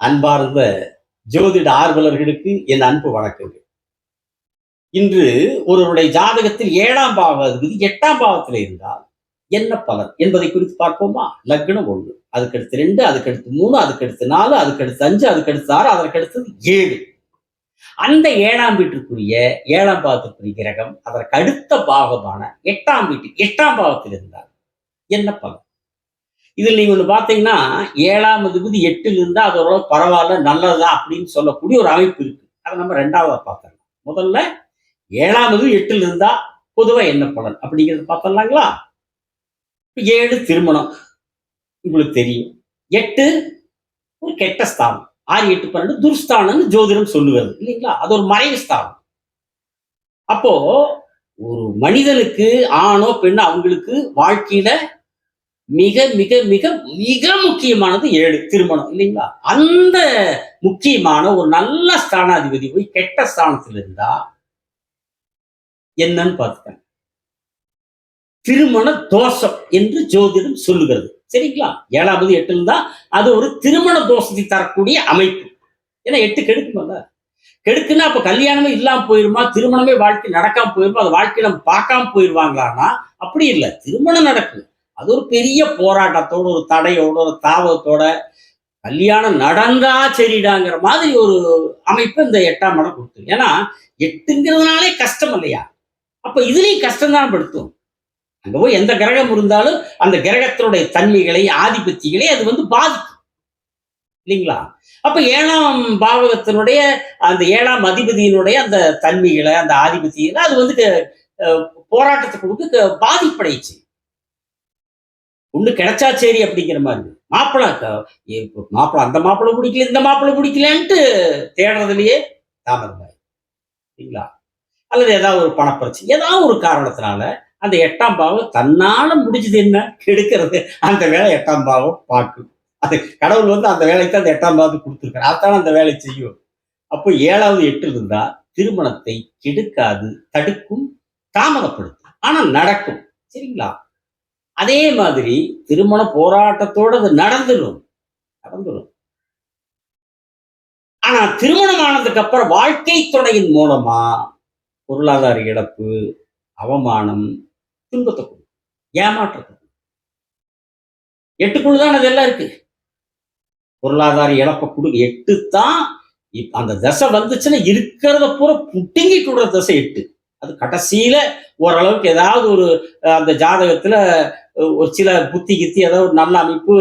அன்பார்ந்த ஜோதிட ஆர்வலர்களுக்கு என் அன்பு வணக்கங்கள். இன்று ஒருவருடைய ஜாதகத்தில் ஏழாம் பாவ எட்டாம் பாவத்தில் இருந்தால் என்ன பலன் என்பதை குறித்து பார்ப்போமா? லக்னம் ஒன்று அதுக்கடுத்து ரெண்டு அதுக்கடுத்து மூணு அதுக்கடுத்து நாலு அதுக்கடுத்து அஞ்சு அதுக்கடுத்து ஆறு அதற்கடுத்தது ஏழு. அந்த ஏழாம் வீட்டுக்குரிய ஏழாம் பாவத்திற்குரிய கிரகம் அதற்கு அடுத்த பாகமான எட்டாம் வீட்டு எட்டாம் பாவத்தில் இருந்தால் என்ன பலன்? இதில் நீங்க ஒன்று பார்த்தீங்கன்னா ஏழாம் அதிபதி எட்டில் இருந்தா அது ஓரளவு பரவாயில்ல நல்லதா அப்படின்னு சொல்லக்கூடிய ஒரு அமைப்பு இருக்கு. அதை நம்ம ரெண்டாவதாக பார்த்தோம் முதல்ல ஏழாம் அதிபதி எட்டில் இருந்தா பொதுவா என்ன பலன் அப்படிங்கிறத பார்த்துடலாங்களா? ஏழு திருமணம். உங்களுக்கு தெரியும். எட்டு ஒரு கெட்ட ஸ்தானம். ஆறு எட்டு பன்னெண்டு துர்ஸ்தானம்னு ஜோதிடம் சொல்லுகிறது இல்லைங்களா? அது ஒரு மறைவு ஸ்தானம். அப்போ ஒரு மனிதனுக்கு ஆணோ பெண்ணோ அவங்களுக்கு வாழ்க்கையில மிக மிக மிக மிக முக்கியமானது ஏழு திருமணம் இல்லைங்களா? அந்த முக்கியமான ஒரு நல்ல ஸ்தானாதிபதி போய் கெட்ட ஸ்தானத்தில் இருந்தா என்னன்னு பார்த்துக்கங்க. திருமண தோஷம் என்று ஜோதிடம் சொல்லுகிறது. சரிங்களா? ஏழாவது எட்டு இருந்தா அது ஒரு திருமண தோஷத்தை தரக்கூடிய அமைப்பு. ஏன்னா எட்டு கெடுக்குமல்ல கெடுக்குன்னா அப்ப கல்யாணமே இல்லாம போயிருமா? திருமணமே வாழ்க்கை நடக்காம போயிருமா? அது வாழ்க்கையில நம்ம பார்க்காம போயிருவாங்களான்னா அப்படி இல்லை. திருமணம் நடக்கும் அது ஒரு பெரிய போராட்டத்தோட ஒரு தடையோடு ஒரு தாவத்தோட கல்யாணம் நடந்தா சரிடாங்கிற மாதிரி ஒரு அமைப்பு இந்த எட்டாம் இடம் கொடுத்து ஏன்னா எட்டுங்கிறதுனாலே கஷ்டம் இல்லையா? அப்ப இதுலயும் கஷ்டம் தான் படுத்தும். அங்க போய் எந்த கிரகம் இருந்தாலும் அந்த கிரகத்தினுடைய தன்மைகளை ஆதிபத்தியங்களை அது வந்து பாதிக்கும். இல்லைங்களா? அப்ப ஏழாம் பாவகத்தினுடைய அந்த ஏழாம் அதிபதியினுடைய அந்த தன்மைகளை அந்த ஆதிபத்தியங்களை அது வந்து போராட்டத்தை கொடுத்து பாதிப்படைச்சு ஒண்ணு கிடைச்சா சரி அப்படிங்கிற மாதிரி. மாப்பிள்ளை மாப்பிள்ளை அந்த மாப்பிள்ளை பிடிக்கல இந்த மாப்பிள்ளை பிடிக்கலன்ட்டு தேடுறதுலயே தாமதமாய். சரிங்களா அல்லது ஏதாவது ஒரு பணப்பிரச்சனை ஏதாவது ஒரு காரணத்தினால அந்த எட்டாம் பாவம் தன்னால முடிஞ்சது என்ன? கெடுக்கிறது. அந்த வேலை எட்டாம் பாவம் பார்க்கும் அது கடவுள் வந்து அந்த வேலைக்கு தான் அந்த எட்டாம் பாவத்தை கொடுத்துருக்காரு. அதான் அந்த வேலை செய்யும். அப்போ ஏழாவது எட்டு இருந்தா திருமணத்தை கெடுக்காது தடுக்கும் தாமதப்படுத்தும். ஆனா நடக்கும். சரிங்களா? அதே மாதிரி திருமண போராட்டத்தோட அது நடந்துடும். நடந்துடும். ஆனா திருமணம் ஆனதுக்கு அப்புறம் வாழ்க்கை துணையின் மூலமா பொருளாதார இழப்பு அவமானம் துன்பத்தை கொடுக்கும். ஏமாற்றத்தை கொடுக்கும். எட்டுக்குள்ள தான் அதெல்லாம் இருக்கு பொருளாதார இழப்பை கொடுக்க எட்டு தான் அந்த தசை வந்துச்சுன்னா இருக்கிறத பூரா புட்டிங்கி கொடுற தசை எட்டு. அது கடைசியில ஓரளவுக்கு ஏதாவது ஒரு அந்த ஜாதகத்துல ஒரு சில புத்தி கித்தி ஏதாவது ஒரு நல்ல அமைப்பு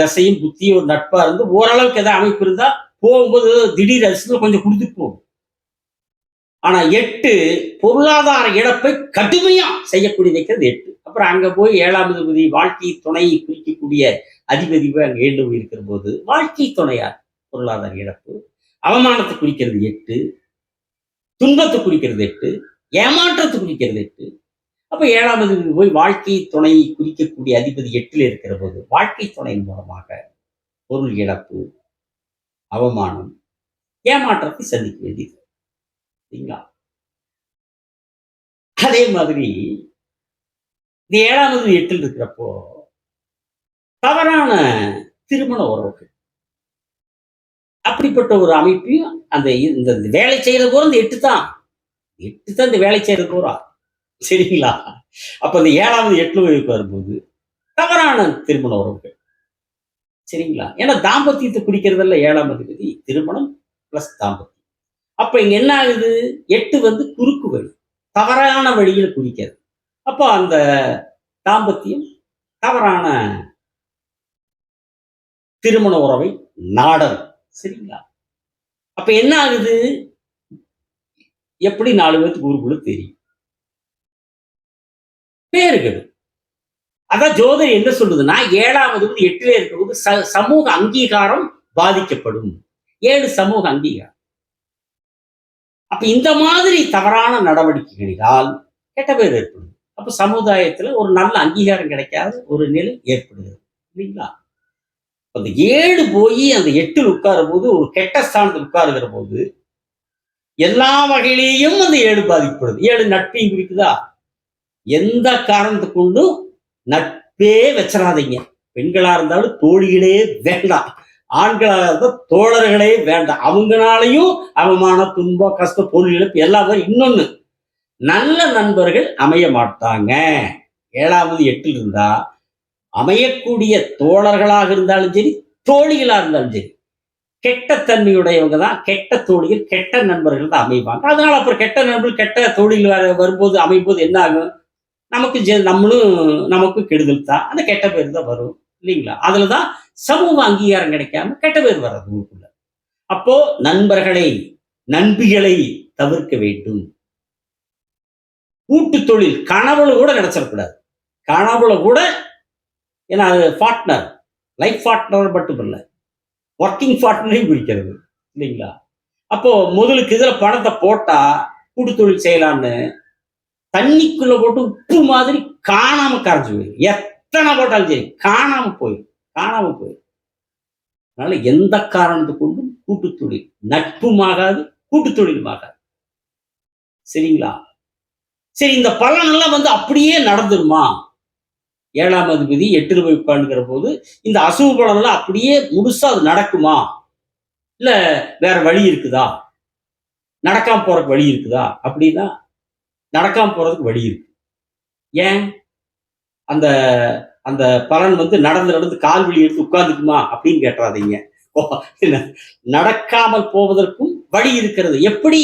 தசையும் புத்தியும் ஒரு நட்பா இருந்து ஓரளவுக்கு ஏதாவது அமைப்பு இருந்தா போகும்போது திடீர் அதிர்ஷ்டம் கொஞ்சம் கொடுத்துட்டு போகும். ஆனா எட்டு பொருளாதார இழப்பை கடுமையா செய்யக்கூடிய வைக்கிறது எட்டு. அப்புறம் அங்க போய் ஏழாம் அதிபதி வாழ்க்கை துணையை குறிக்கக்கூடிய அதிபதி போய் அங்க ஏழு இருக்கிற போது வாழ்க்கை துணையார் பொருளாதார இழப்பு. அவமானத்தை குறிக்கிறது எட்டு. துன்பத்தை குறிக்கிறது எட்டு. ஏமாற்றத்தை குறிக்கிறது எட்டு. அப்போ ஏழாம் போய் வாழ்க்கை துணையை குறிக்கக்கூடிய அதிபதி எட்டில் இருக்கிற போது வாழ்க்கை துணையின் மூலமாக பொருள் இழப்பு அவமானம் ஏமாற்றத்தை சந்திக்க வேண்டியது. சரிங்களா? அதே மாதிரி இந்த ஏழாவது எட்டில் இருக்கிறப்போ தவறான திருமண உறவுகள். அப்படிப்பட்ட ஒரு அமைப்பையும் அந்த இந்த இந்த வேலை செய்யறது போற இந்த எட்டு தான். எட்டு தான் இந்த வேலை செய்யறது போறா. சரிங்களா? அப்ப இந்த ஏழாவது எட்டு வகுப்பு வரும்போது தவறான திருமண உறவுகள். சரிங்களா? ஏன்னா தாம்பத்தியத்தை குறிக்கிறதல்ல ஏழாம் அதிபதி திருமணம் பிளஸ் தாம்பத்தியம். அப்ப இங்க என்ன ஆகுது? எட்டு வந்து குறுக்கு வழி தவறான வழியில் குறிக்கிறது அப்போ அந்த தாம்பத்தியம் தவறான திருமண உறவை நாடல் சரிங்களா? அப்ப என்ன ஆகுது? எப்படி நாலு பேருக்கு ஊருக்குள்ள தெரியும். பேருகள் அதான் ஜோதிடம் என்ன சொல்லுதுன்னா ஏழாவது வந்து எட்டுல இருக்கும்போது ச- சமூக அங்கீகாரம் பாதிக்கப்படும். ஏழு சமூக அங்கீகாரம். அப்ப இந்த மாதிரி தவறான நடவடிக்கைகளினால் கெட்ட பேர் ஏற்படும். அப்ப சமுதாயத்துல ஒரு நல்ல அங்கீகாரம் கிடைக்காத ஒரு நிலை ஏற்படுகிறது. இல்லைங்களா? அந்த ஏழு போய் அந்த எட்டில் உட்காரும் போது ஒரு கெட்ட ஸ்தானத்தில் உட்காருகிற போது எல்லா வகையிலேயும் அந்த ஏழு பாதிக்கப்படுது. ஏழு நட்பையும் குறிக்குதா எந்த காரணத்தை கொண்டும் நட்பே வச்சிடாதீங்க பெண்களா இருந்தாலும் தோழிகளே வேண்டாம். ஆண்களாக இருந்தால் தோழர்களே வேண்டாம். அவங்களாலையும் அவமான துன்பம் கஷ்டம் பொருள் இழப்பு எல்லாம் இன்னொன்னு நல்ல நண்பர்கள் அமைய மாட்டாங்க. ஏழாவது எட்டில் இருந்தா அமையக்கூடிய தோழர்களாக இருந்தாலும் சரி தோழிகளா இருந்தாலும் சரி கெட்ட தன்மையுடையவங்க தான் கெட்ட தோழிகள் கெட்ட நண்பர்கள் தான் அமைவாங்க. அதனால அப்புறம் கெட்ட நண்பர்கள் கெட்ட தோழிகள் வர- வரும்போது அமைப்போது என்ன ஆகும்? நமக்கு ஜெ- நம்மளும் நமக்கு கெடுதல் தான் அந்த கெட்ட பேர் தான் வரும் இல்லைங்களா? அதுலதான் சமூக அங்கீகாரம் கிடைக்காம கெட்ட பேர் வர்றது உங்களுக்குள்ள. அப்போ நண்பர்களை நண்பிகளை தவிர்க்க வேண்டும். கூட்டு தொழில் கனவுல கூட நினைச்சிடக்கூடாது கனவுல கூட ஏன்னா அது பார்ட்னர் லைஃப் பார்ட்னர் மட்டும் இல்லை ஒர்க்கிங் பார்ட்னரையும் குறிக்கிறது இல்லைங்களா? அப்போ முதலுக்கு இதில் பணத்தை போட்டா கூட்டு தொழில் செய்யலான்னு தண்ணிக்குள்ள போட்டு உப்பு மாதிரி காணாம கரைஞ்சு போயிடும் எத்தனை போட்டாலும் சரி காணாம போயிடும் காணாம போயிடும் அதனால எந்த காரணத்தை கொண்டும் கூட்டுத்தொழில் நட்பும் நட்புமாகாது கூட்டு ஆகாது சரிங்களா? சரி இந்த பலனெல்லாம் வந்து அப்படியே நடந்துருமா? ஏழாம் அதிபதி எட்டு ரூபாய் உட்காந்துக்கிற போது இந்த அசுவ பலனெல்லாம் அப்படியே முழுசா அது நடக்குமா? இல்ல வேற வழி இருக்குதா? நடக்காம போறக்கு வழி இருக்குதா? அப்படின்னா நடக்காம போறதுக்கு வழி இருக்கு. ஏன்? அந்த அந்த பலன் வந்து நடந்து நடந்து கால் வழி எடுத்து உட்கார்ந்துக்குமா அப்படின்னு கேட்டுறாதீங்க. ஓ, நடக்காமல் போவதற்கும் வழி இருக்கிறது. எப்படி?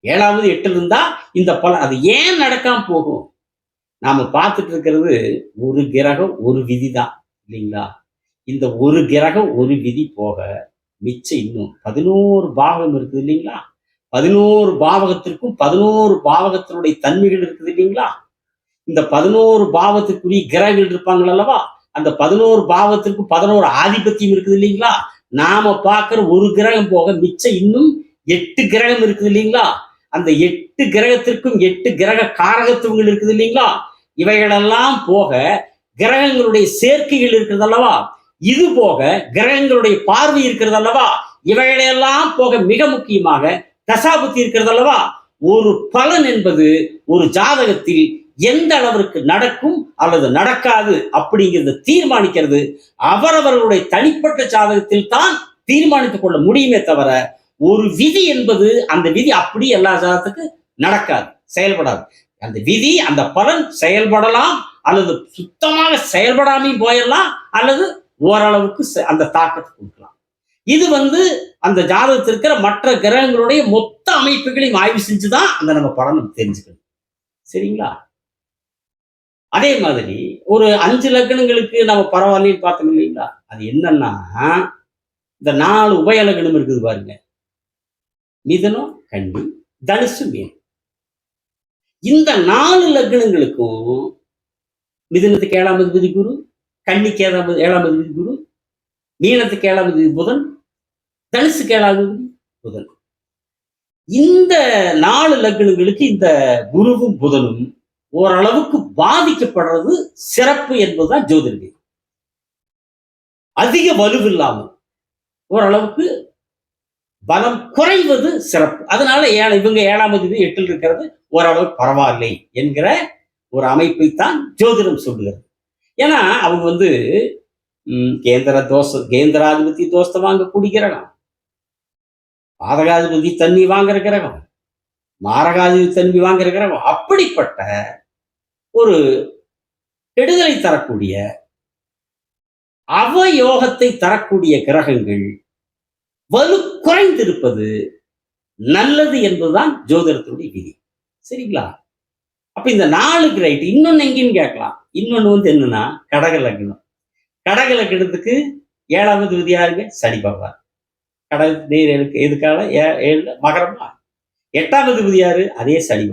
ஏழாவது எட்டுல இருந்தா இந்த பலன் அது ஏன் நடக்காம போகும்? நாம பார்த்துட்டு இருக்கிறது ஒரு கிரகம் ஒரு விதி தான் இல்லைங்களா? இந்த ஒரு கிரகம் ஒரு விதி போக மிச்சம் இன்னும் பதினோரு பாகம் இருக்குது இல்லைங்களா? பதினோரு பாவகத்திற்கும் பதினோரு பாவகத்தினுடைய தன்மைகள் இருக்குது இல்லைங்களா? இந்த பதினோரு பாவத்துக்குரிய கிரகங்கள் இருப்பாங்கள் அல்லவா? அந்த பதினோரு பாவத்திற்கும் பதினோரு ஆதிபத்தியம் இருக்குது இல்லைங்களா? நாம பார்க்கிற ஒரு கிரகம் போக மிச்சம் இன்னும் எட்டு கிரகம் இருக்குது இல்லைங்களா? அந்த எட்டு கிரகத்திற்கும் எட்டு கிரக காரகத்துவங்கள் இருக்குது இல்லைங்களா? இவைகளெல்லாம் போக கிரகங்களுடைய சேர்க்கைகள் இருக்கிறது அல்லவா? இது போக கிரகங்களுடைய பார்வை இருக்கிறது அல்லவா? இவைகளெல்லாம் போக மிக முக்கியமாக தசாபுத்தி இருக்கிறது அல்லவா? ஒரு பலன் என்பது ஒரு ஜாதகத்தில் எந்த அளவிற்கு நடக்கும் அல்லது நடக்காது அப்படிங்கிறத தீர்மானிக்கிறது. அவரவர்களுடைய தனிப்பட்ட ஜாதகத்தில் தான் தீர்மானித்துக் கொள்ள முடியுமே தவிர ஒரு விதி என்பது அந்த விதி அப்படி எல்லா ஜாதகத்துக்கு நடக்காது செயல்படாது. அந்த விதி அந்த பலன் செயல்படலாம் அல்லது சுத்தமாக செயல்படாமையும் போயிடலாம் அல்லது ஓரளவுக்கு செ- அந்த தாக்கத்தை கொடுக்கலாம். இது வந்து அந்த ஜாதகத்தில் இருக்கிற மற்ற கிரகங்களுடைய மொத்த அமைப்புகளையும் ஆய்வு செஞ்சுதான் அந்த நம்ம படம் தெரிஞ்சுக்கணும். சரிங்களா? அதே மாதிரி ஒரு அஞ்சு லக்னங்களுக்கு நம்ம பரவாயில்லைன்னு பார்த்தோம் இல்லைங்களா? அது என்னன்னா இந்த நாலு உபய லக்னம் இருக்குது பாருங்க. மிதனம் கன்னி தனுசு மீன் இந்த நாலு லக்னங்களுக்கும் மிதனத்துக்கு ஏழாம் அதிபதி குரு கன்னிக்கு ஏழாம் ஏழாம் அதிபதி குரு மீனத்துக்கு ஏழாம் அதிபதி புதன் தனுசு ஏழாம் புதன். இந்த நாலு லக்னங்களுக்கு இந்த குருவும் புதனும் ஓரளவுக்கு பாதிக்கப்படுறது சிறப்பு என்பதுதான் ஜோதிட அதிக வலுவில்லாமல் ஓரளவுக்கு பலம் குறைவது சிறப்பு. அதனால ஏழை இவங்க ஏழாம் அதிபதி எட்டில் இருக்கிறது ஓரளவு பரவாயில்லை என்கிற ஒரு அமைப்பை தான் ஜோதிடம் சொல்லுகிறது. ஏன்னா அவங்க வந்து கேந்திர தோஷம் கேந்திராதிபத்தி தோஷத்தை வாங்க குடிக்கிறனா பாதகாதிபதி தண்ணி வாங்குற கிரகம் மாரகாதிபதி தண்ணி வாங்குற கிரகம் அப்படிப்பட்ட ஒரு கெடுதலை தரக்கூடிய அவயோகத்தை தரக்கூடிய கிரகங்கள் வலு குறைந்திருப்பது நல்லது என்பதுதான் ஜோதிடத்தினுடைய விதி. சரிங்களா? அப்ப இந்த நாலு கிரைட் இன்னொன்னு எங்கேன்னு கேட்கலாம். இன்னொன்னு வந்து என்னன்னா கடக லக்னம். கடக லக்னத்துக்கு ஏழாவது விதி யாருங்க? சனி பகவான். கடல் நீர் எழுக்கு எதுக்காக? மகரமா எட்டாம் அதிபதி யாரு? அதே சனி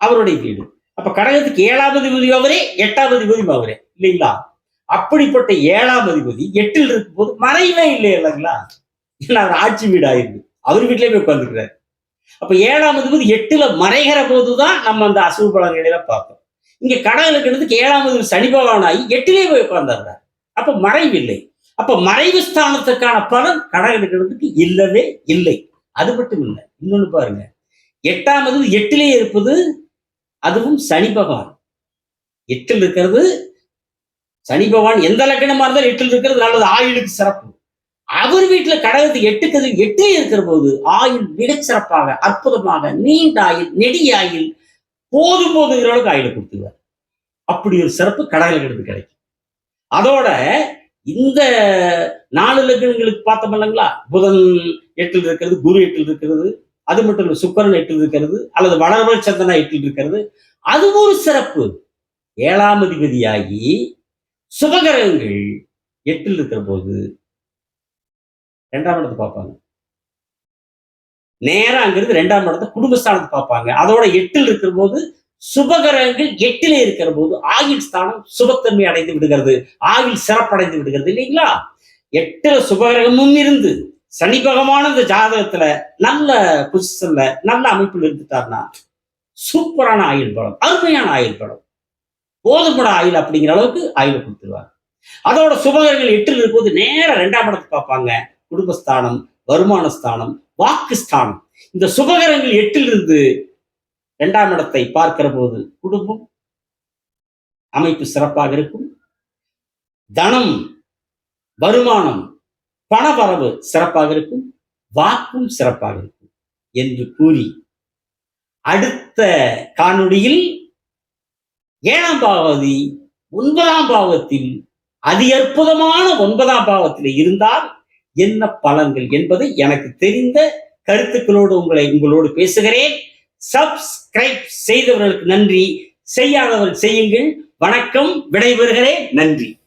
அவருடைய வீடு. அப்ப கடகத்துக்கு ஏழாம் அதிபதி அவரே எட்டாவது அதிபதியும் அவரே இல்லைங்களா? அப்படிப்பட்ட ஏழாம் அதிபதி எட்டில் இருக்கும் போது மறைவே இல்லை இல்லைங்களா? ஏன்னா அவர் ஆட்சி வீடு ஆயிருக்கு அவர் வீட்டிலே போய் உட்காந்துக்கிறார் அப்ப ஏழாம் அதிபதி எட்டுல மறைகிற போதுதான் நம்ம அந்த அசுவ பலன்களை பார்ப்போம். இங்க கடவுளுக்கு எடுத்து ஏழாம் அதிபதி சனி பகவான் எட்டிலே போய் உட்கார்ந்தார் அப்ப மறைவில்லை. அப்ப மறைவு ஸ்தானத்துக்கான பலன் கடவுளுக்கு இல்லவே இல்லை. அது மட்டும் இல்லை இன்னொன்னு பாருங்க. எட்டாம் எட்டிலே இருப்பது அதுவும் சனி பகவான். எட்டில் இருக்கிறது சனி பகவான் எந்த லக்கணமா இருந்தாலும் எட்டில் இருக்கிறது நல்லது. ஆயுளுக்கு சிறப்பு. அவர் வீட்டுல கடகத்து எட்டுக்கு எட்டே இருக்கிற போது ஆயுள் மிகச் சிறப்பாக அற்புதமாக நீண்ட ஆயுள் நெடிய ஆயுள் போதும் போதுங்கிற அளவுக்கு ஆயுளை கொடுத்துருவார். அப்படி ஒரு சிறப்பு கடகத்துக்கு கிடைக்கும். அதோட இந்த நாலு லக்னங்களுக்கு பார்த்தோம் இல்லைங்களா? புதன் எட்டில் இருக்கிறது குரு எட்டில் இருக்கிறது அது மட்டும் இல்லை சுக்கரன் எட்டில் இருக்கிறது அல்லது வளர்வல் சந்தனா எட்டில் இருக்கிறது. அது ஒரு சிறப்பு. ஏழாம் அதிபதியாகி சுபகிரகங்கள் எட்டில் இருக்கிற போது ரெண்டாம் இடத்தை பார்ப்பாங்க. நேரா அங்கிருந்து ரெண்டாம் இடத்தை குடும்பஸ்தானத்தை பார்ப்பாங்க. அதோட எட்டில் இருக்கிற போது சுபகிரகங்கள் எட்டிலே இருக்கிற போது ஆகில் ஸ்தானம் சுபத்தன்மை அடைந்து விடுகிறது. ஆயில் சிறப்படைந்து விடுகிறது இல்லைங்களா? எட்டுல சுபகிரகமும் இருந்து சனி பகவான இந்த ஜாதகத்துல நல்ல பொசிஷன்ல நல்ல அமைப்பில் இருந்துட்டார்னா சூப்பரான ஆயுள் பலம் அருமையான ஆயுள் பலம். போதுமட ஆயுள் அப்படிங்கிற அளவுக்கு ஆயுள் கொடுத்துருவாங்க அதோட சுபகரங்கள் எட்டில் இருக்கும்போது நேரம் ரெண்டாம் இடத்தை பார்ப்பாங்க. குடும்பஸ்தானம் வருமான ஸ்தானம் வாக்கு ஸ்தானம் இந்த சுபகரங்கள் எட்டில் இருந்து இரண்டாம் இடத்தை பார்க்கிற போது குடும்பம் அமைப்பு சிறப்பாக இருக்கும். தனம் வருமானம் பணவரவு சிறப்பாக இருக்கும். வாக்கும் சிறப்பாக இருக்கும் என்று கூறி அடுத்த காணொளியில் ஏழாம் பாவதி ஒன்பதாம் பாவத்தில் அதி அற்புதமான ஒன்பதாம் பாவத்தில் இருந்தால் என்ன பலன்கள் என்பதை எனக்கு தெரிந்த கருத்துக்களோடு உங்களை உங்களோடு பேசுகிறேன். சப்ஸ்கிரைப் செய்தவர்களுக்கு நன்றி. செய்யாதவர்கள் செய்யுங்கள். வணக்கம். விடைபெறுகிறேன். நன்றி.